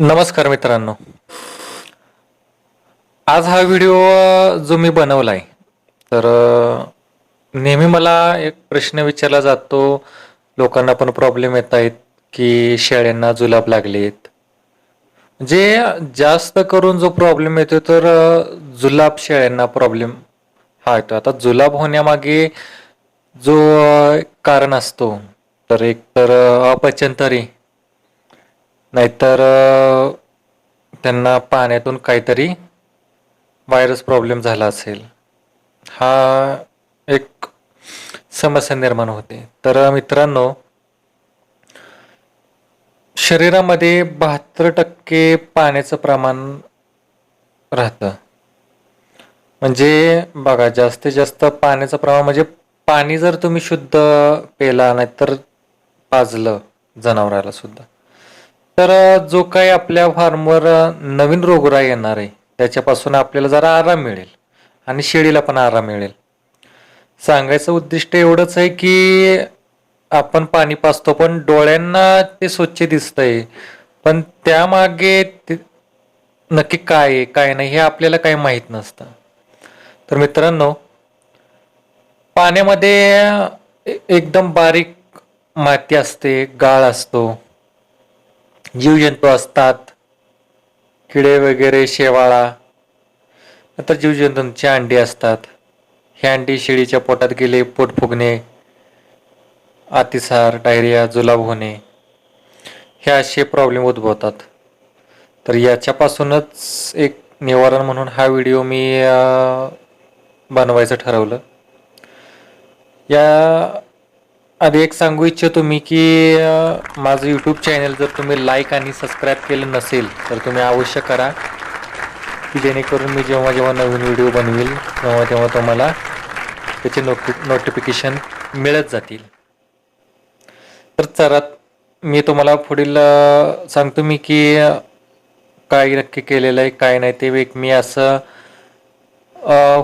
नमस्कार मित्रांनो. आज हा व्हिडिओ जो मी बनवला आहे तर नेहमी मला एक प्रश्न विचारला जातो. लोकांना पण प्रॉब्लेम येत आहेत की शेळ्यांना जुलाब लागलेत. जे जास्त करून जो प्रॉब्लेम येतो तर जुलाब शेळ्यांना प्रॉब्लेम हा येतो आता जुलाब होण्यामागे जो कारण असतो तर एक तर अपचन अपचनतरी नाहीतर त्यांना पाण्यातून काहीतरी व्हायरस प्रॉब्लेम झाला असेल. हा एक समस्या निर्माण होते. तर मित्रांनो शरीरामध्ये बहात्तर टक्के पाण्याचं प्रमाण राहतं. म्हणजे बघा जास्तीत जास्त पाण्याचं प्रमाण म्हणजे पाणी जर तुम्ही शुद्ध पेला नाही तर पाजलं जनावराला सुद्धा. तर जो काही आपल्या फार्मवर नवीन रोगराई येणार आहे त्याच्यापासून आपल्याला जरा आराम मिळेल आणि शेळीला पण आराम मिळेल. सांगायचं उद्दिष्ट एवढंच आहे की आपण पाणी पाचतो पण डोळ्यांना ते स्वच्छ दिसतंय. पण त्यामागे नक्की काय आहे काय नाही हे आपल्याला काही माहीत नसतं. तर मित्रांनो पाण्यामध्ये एकदम बारीक माती असते गाळ असतो. जीवजंतू असतात किडे वगैरे शेवाळा नंतर जीवजंतूंची अंडी असतात. हे अंडी शेळीच्या पोटात गेले पोट फुगणे अतिसार डायरिया जुलाब होणे हे असे प्रॉब्लेम उद्भवतात. तर याच्यापासूनच एक निवारण म्हणून हा व्हिडिओ मी बनवायचं ठरवलं. या आधी एक सांगू इच्छितो मी की माझं यूट्यूब चॅनल जर तुम्ही लाईक आणि सबस्क्राईब केलं नसेल तर तुम्ही अवश्य करा. की जेणेकरून मी जेव्हा जेव्हा नवीन व्हिडिओ बनवेल तेव्हा तेव्हा तुम्हाला त्याचे नोटि नोटिफिकेशन मिळत जातील. तर चरात मी तुम्हाला पुढील सांगतो मी की काय नक्की केलेलं आहे काय नाही ते एक मी असं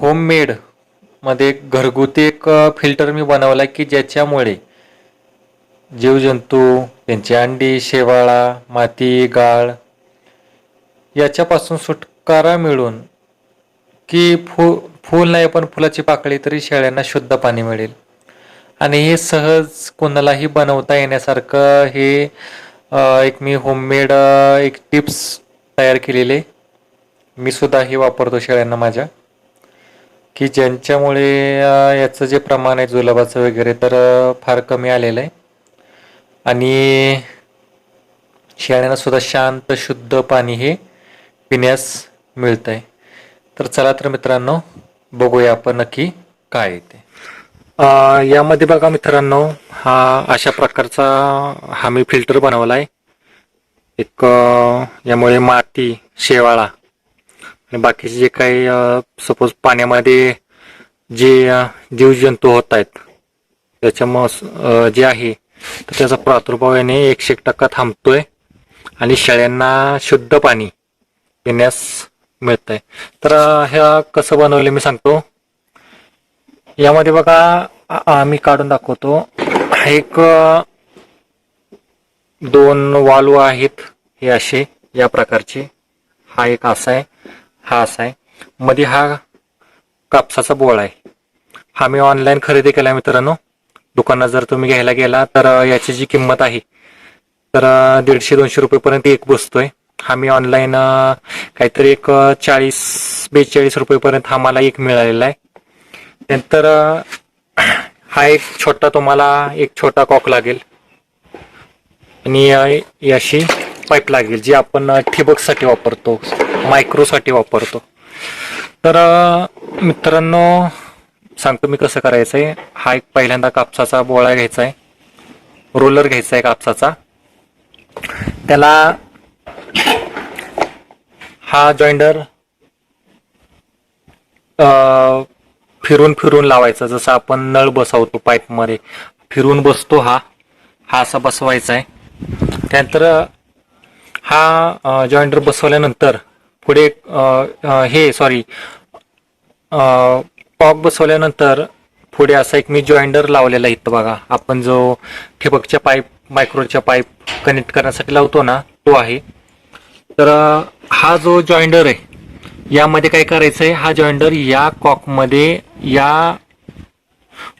होममेड मध्ये एक घरगुती एक फिल्टर मी बनवला की ज्याच्यामुळे जीवजंतू त्यांची अंडी शेवाळा माती गाळ याच्यापासून सुटकारा मिळून की फू फूल नाही पण फुलाची पाकळी तरी शेळ्यांना शुद्ध पाणी मिळेल. आणि हे सहज कोणालाही बनवता येण्यासारखं हे एक मी होममेड एक टिप्स तयार केलेले. मी सुद्धा हे वापरतो शेळ्यांना माझ्या. की ज्यांच्यामुळे याचं जे प्रमाण आहे जुलाबाचं वगैरे तर फार कमी आलेलं आहे. आणि शेळ्यांना सुद्धा शांत शुद्ध पाणी हे पिण्यास मिळतं आहे तर चला तर मित्रांनो बघूया आपण नक्की काय येते यामध्ये बघा मित्रांनो हा अशा प्रकारचा हा मी फिल्टर बनवला आहे एक यामुळे माती शेवाळा आणि बाकीचे जे काही सपोज पाण्यामध्ये जे जीवजंतू होत आहेत त्याच्यामुळं जे आहे तर त्याचा प्रादुर्भाव याने एकशे एक टक्का थांबतोय आणि शेळ्यांना शुद्ध पाणी पिण्यास मिळत आहे तर ह्या कसं बनवलं मी सांगतो. यामध्ये बघा आम्ही काढून दाखवतो. एक दोन वालू आहेत हे असे या प्रकारचे. हा एक असा आहे. हा असा आहे. मध्ये हा कापसाचा बोळ आहे. हा मी ऑनलाईन खरेदी केला मित्रांनो. दुकानात जर तुम्ही घ्यायला गेला तर याची जी किंमत आहे तर दीडशे दोनशे रुपयेपर्यंत एक बसतोय. हा मी ऑनलाईन काहीतरी एक चाळीस बेचाळीस रुपयेपर्यंत हा मला एक मिळालेला आहे. नंतर हा एक छोटा तुम्हाला एक छोटा कॉक लागेल. आणि अ, ही पाईप लागेल जी आपण ठिबकसाठी वापरतो मायक्रोसाठी वापरतो. तर मित्रांनो सांगतो मी कसं करायचं आहे हा एक पहिल्यांदा कापसाचा बोळा घ्यायचा आहे रोलर घ्यायचा आहे कापसाचा. त्याला हा जॉइंडर फिरून फिरून लावायचा. जसं आपण नळ बसवतो पाईपमध्ये फिरून बसतो हा. हा असा बसवायचा आहे त्यानंतर हा जॉइंडर बसवल्यानंतर पुढे हे सॉरी पॉक बसवल्यानंतर पुढे असा एक मी जॉइंडर लावलेला आहे इथं बघा. आपण जो ठिबकच्या पाईप मायक्रोच्या पाईप कनेक्ट करण्यासाठी लावतो ना तो आहे. तर हा जो जॉइंडर आहे यामध्ये काय करायचं आहे हा जॉइंडर या कॉकमध्ये या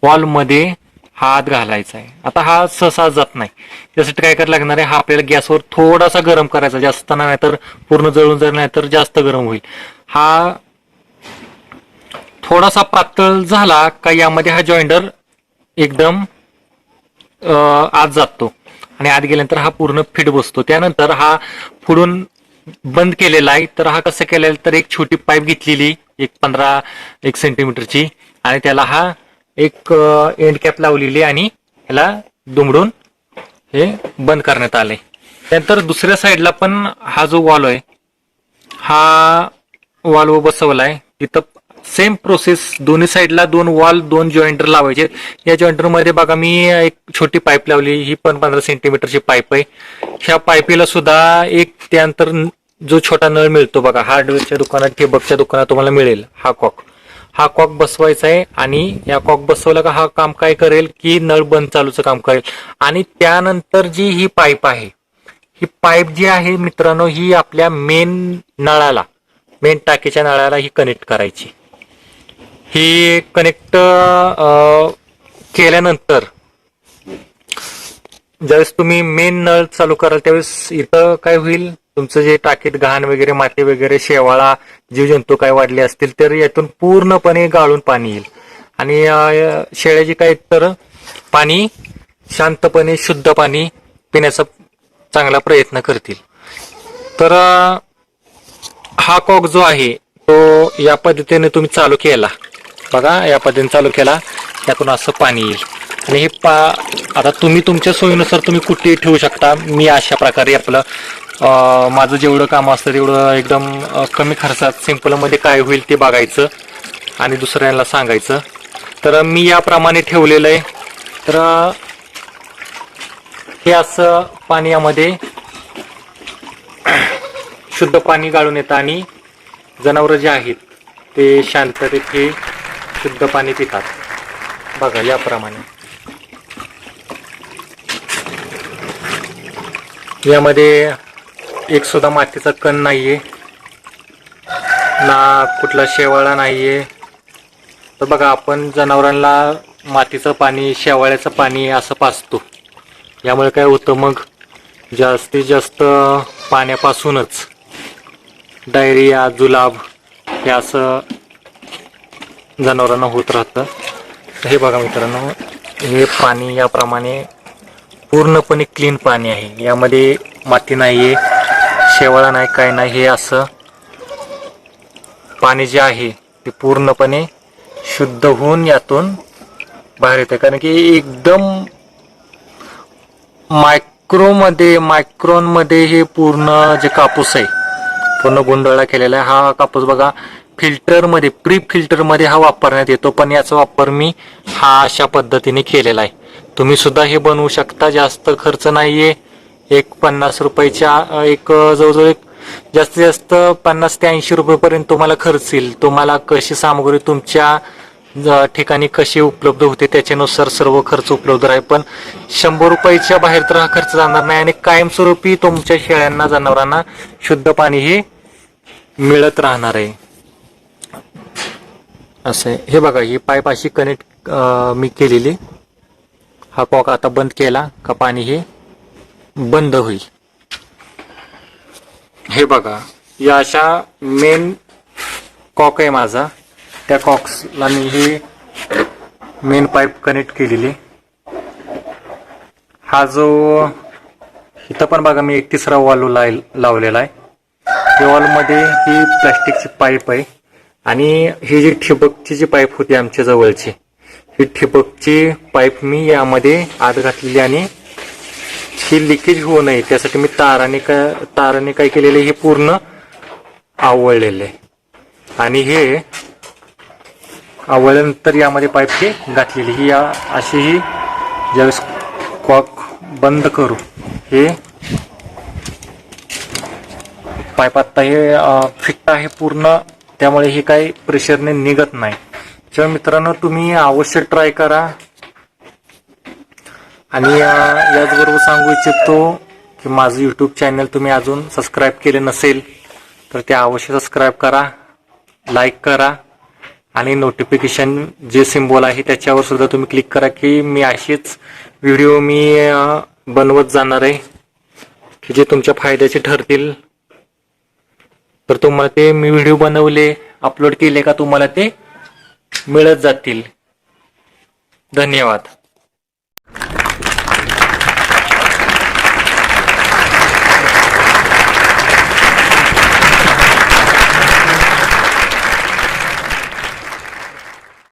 वॉलमध्ये हात घालायचा आहे आता हा सहसा जात नाही. त्यासाठी काय करायला लागणार आहे हा आपल्याला गॅसवर थोडासा गरम करायचा. जास्त नाही तर पूर्ण जळून जर नाही तर जास्त गरम होईल. हा थोडासा पातळ झाला का यामध्ये हा जॉइंडर एकदम आत जातो. आणि आत गेल्यानंतर हा पूर्ण फिट बसतो. त्यानंतर हा फुडून बंद केलेला आहे. तर हा कसं केलेला तर एक छोटी पाईप घेतलेली एक पंधरा एक सेंटीमीटरची आणि त्याला हा एक एंड कॅप लावलेली आणि ह्याला दुमडून हे बंद करण्यात आले त्यानंतर दुसऱ्या साईडला पण हा जो वॉल आहे हा वॉल बसवलाय. तिथं सेम प्रोसेस दोन्ही साईडला दोन वॉल दोन जॉईंटर लावायचे. या जॉईंटरमध्ये बघा मी एक छोटी पाईप लावली. ही पण पंधरा सेंटीमीटरची पाईप आहे. ह्या पाईपीला सुद्धा एक त्यानंतर जो छोटा नळ मिळतो बघा हार्डवेअरच्या दुकानात ठिबकच्या दुकानात तुम्हाला मिळेल हा कॉक हा कॉक बसवायचा आहे आणि या कॉक बसवला का हा काम काय करेल की नळ बंद चालूचं काम करेल. आणि त्यानंतर जी ही पाईप आहे ही पाईप जी आहे मित्रांनो ही आपल्या मेन नळाला मेन टाकीच्या नळाला ही कनेक्ट करायची. ही कनेक्ट केल्यानंतर ज्यावेळेस तुम्ही मेन नळ चालू कराल त्यावेळेस इथं काय होईल? तुमचं जे टाकीत घाण वगैरे माती वगैरे शेवाळा जीवजंतू काय वाढले असतील तर यातून पूर्णपणे गाळून पाणी येईल. आणि शेळ्याची काय तर पाणी शांतपणे शुद्ध पाणी पिण्याचा चांगला प्रयत्न करतील. तर हा कॉक जो आहे तो या पद्धतीने तुम्ही चालू केला. बघा या पद्धतीने चालू केला त्यातून असं पाणी येईल. आणि हे पा आता तुम्ही तुमच्या सोयीनुसार तुम्ही कुठेही ठेवू शकता. मी अशा प्रकारे आपलं माझं जेवढं काम असतं तेवढं एकदम कमी खर्चात सिम्पलमध्ये काय होईल ते बघायचं आणि दुसऱ्यांना सांगायचं. तर मी याप्रमाणे ठेवलेलं आहे. तर हे असं पाणी यामध्ये शुद्ध पाणी गाळून येतं आणि जनावरं जे आहेत ते शांततेत हे शुद्ध पाणी पितात. बघा याप्रमाणे. यामध्ये एक सुद्धा मातीचा कण नाहीये. ना कुठला शेवाळा नाहीये. तर बघा आपण जनावरांना मातीचं पाणी शेवाळ्याचं पाणी असं पाचतो यामुळे काय होतं मग? जास्तीत जास्त पाण्यापासूनच डायरिया जुलाब हे असं जनावरांना होत राहतं. हे बघा मित्रांनो हे पाणी याप्रमाणे पूर्णपणे क्लीन पाणी आहे. यामध्ये माती नाही आहे शेवाळा नाही काय नाही हे असं पाणी जे आहे ते पूर्णपणे शुद्ध होऊन यातून बाहेर येतं कारण की एकदम मायक्रोमध्ये मायक्रोनमध्ये हे पूर्ण जे कापूस आहे पूर्ण गुंडाळा केलेला आहे हा कापूस बघा फिल्टरमध्ये प्री फिल्टरमध्ये हा वापरण्यात येतो. पण याचा वापर मी हा अशा पद्धतीने केलेला आहे. तुम्ही सुद्धा हे बनवू शकता. जास्त खर्च नाहीये. एक पन्नास रुपयाच्या एक जवळजवळ एक जास्तीत जास्त पन्नास ते ऐंशी रुपयेपर्यंत तुम्हाला खर्च येईल. तुम्हाला कशी सामग्री तुमच्या ठिकाणी कशी उपलब्ध होते त्याच्यानुसार सर्व खर्च उपलब्ध राहील. पण शंभर रुपयाच्या बाहेर तर हा खर्च जाणार नाही आणि कायमस्वरूपी तुमच्या शेळ्यांना जनावरांना शुद्ध पाणी हे मिळत राहणार आहे. असं आहे. हे बघा ही पाईप अशी कनेक्ट मी केलेली. हा कॉक आता बंद केला का पाणी हे बंद होईल. हे बघा या अशा मेन कॉक आहे माझा. त्या कॉक्सला मी ही मेन पाईप कनेक्ट केलेली. हा जो इथं पण बघा मी एक तिसरा वॉल लावलेला आहे. या वॉलमध्ये ही प्लॅस्टिकची पाईप आहे. आणि ही जी ठिबकची जी पाईप होती आमच्या जवळची ही ठिबकची पाईप मी यामध्ये आत घातलेली आणि ही लिकेज होऊ नये. त्यासाठी मी ताराने का ताराने काय केलेले हे पूर्ण आवळलेले. आहे आणि हे आवळल्यानंतर यामध्ये पाईप हे घातलेली. ही या अशी ही ज्यावेळेस कॉक बंद करू हे पाईप आत्ता हे फिट आहे पूर्ण. त्यामुळे हे काही प्रेशरने निघत नाही. तेव्हा मित्रांनो तुम्ही अवश्य ट्राय करा. आणि याचबरोबर सांगू इच्छितो की माझं यूट्यूब चॅनल तुम्ही अजून सबस्क्राईब केले नसेल तर ते अवश्य सबस्क्राईब करा लाईक करा आणि नोटिफिकेशन जे सिम्बॉल आहे त्याच्यावर सुद्धा तुम्ही क्लिक करा की मी अशीच व्हिडिओ मी बनवत जाणार आहे की जे तुमच्या फायद्याचे ठरतील. तर तुम्हाला ते मी व्हिडिओ बनवले अपलोड केले का तुम्हाला ते मिळत जातील. धन्यवाद.